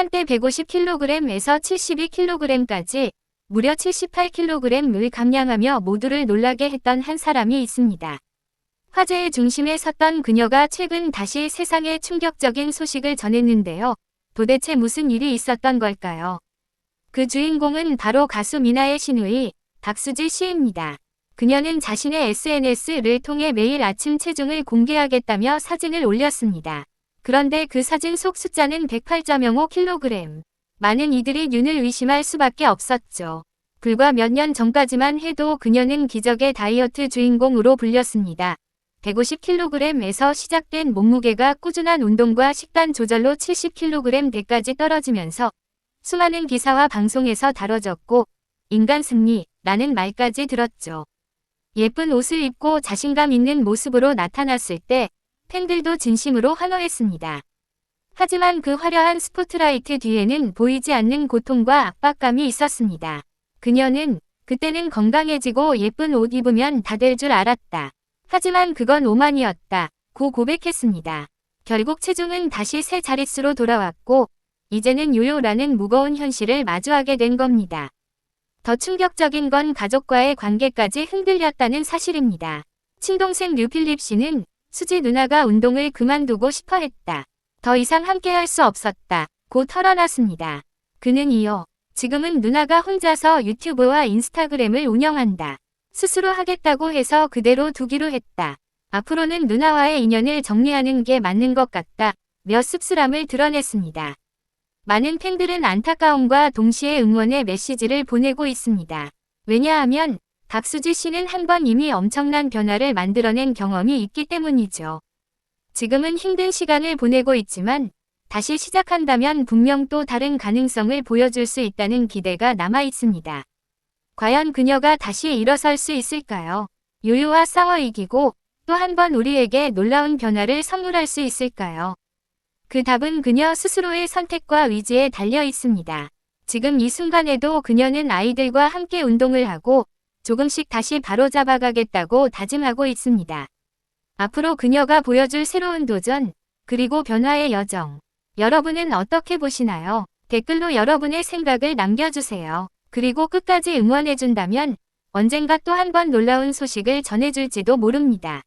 한때 150kg에서 72kg까지 무려 78kg을 감량하며 모두를 놀라게 했던 한 사람이 있습니다. 화제의 중심에 섰던 그녀가 최근 다시 세상에 충격적인 소식을 전했는데요. 도대체 무슨 일이 있었던 걸까요? 그 주인공은 바로 가수 미나의 시누이 박수지 씨입니다. 그녀는 자신의 SNS를 통해 매일 아침 체중을 공개하겠다며 사진을 올렸습니다. 그런데 그 사진 속 숫자는 108.05kg. 많은 이들이 윤을 의심할 수밖에 없었죠. 불과 몇 년 전까지만 해도 그녀는 기적의 다이어트 주인공으로 불렸습니다. 150kg에서 시작된 몸무게가 꾸준한 운동과 식단 조절로 70kg대까지 떨어지면서 수많은 기사와 방송에서 다뤄졌고 인간 승리라는 말까지 들었죠. 예쁜 옷을 입고 자신감 있는 모습으로 나타났을 때 팬들도 진심으로 환호했습니다. 하지만 그 화려한 스포트라이트 뒤에는 보이지 않는 고통과 압박감이 있었습니다. 그녀는 그때는 건강해지고 예쁜 옷 입으면 다 될 줄 알았다. 하지만 그건 오만이었다. 고 고백했습니다. 결국 체중은 다시 세 자릿수로 돌아왔고 이제는 요요라는 무거운 현실을 마주하게 된 겁니다. 더 충격적인 건 가족과의 관계까지 흔들렸다는 사실입니다. 친동생 류필립 씨는 수지 누나가 운동을 그만두고 싶어 했다. 더 이상 함께 할 수 없었다. 고 털어놨습니다. 그는 이어 지금은 누나가 혼자서 유튜브와 인스타그램을 운영한다. 스스로 하겠다고 해서 그대로 두기로 했다. 앞으로는 누나와의 인연을 정리하는 게 맞는 것 같다. 몇 씁쓸함을 드러냈습니다. 많은 팬들은 안타까움과 동시에 응원의 메시지를 보내고 있습니다. 왜냐하면 박수지 씨는 한 번 이미 엄청난 변화를 만들어낸 경험이 있기 때문이죠. 지금은 힘든 시간을 보내고 있지만 다시 시작한다면 분명 또 다른 가능성을 보여줄 수 있다는 기대가 남아 있습니다. 과연 그녀가 다시 일어설 수 있을까요? 요요와 싸워 이기고 또 한 번 우리에게 놀라운 변화를 선물할 수 있을까요? 그 답은 그녀 스스로의 선택과 위지에 달려 있습니다. 지금 이 순간에도 그녀는 아이들과 함께 운동을 하고 조금씩 다시 바로잡아가겠다고 다짐하고 있습니다. 앞으로 그녀가 보여줄 새로운 도전, 그리고 변화의 여정. 여러분은 어떻게 보시나요? 댓글로 여러분의 생각을 남겨주세요. 그리고 끝까지 응원해준다면 언젠가 또 한 번 놀라운 소식을 전해줄지도 모릅니다.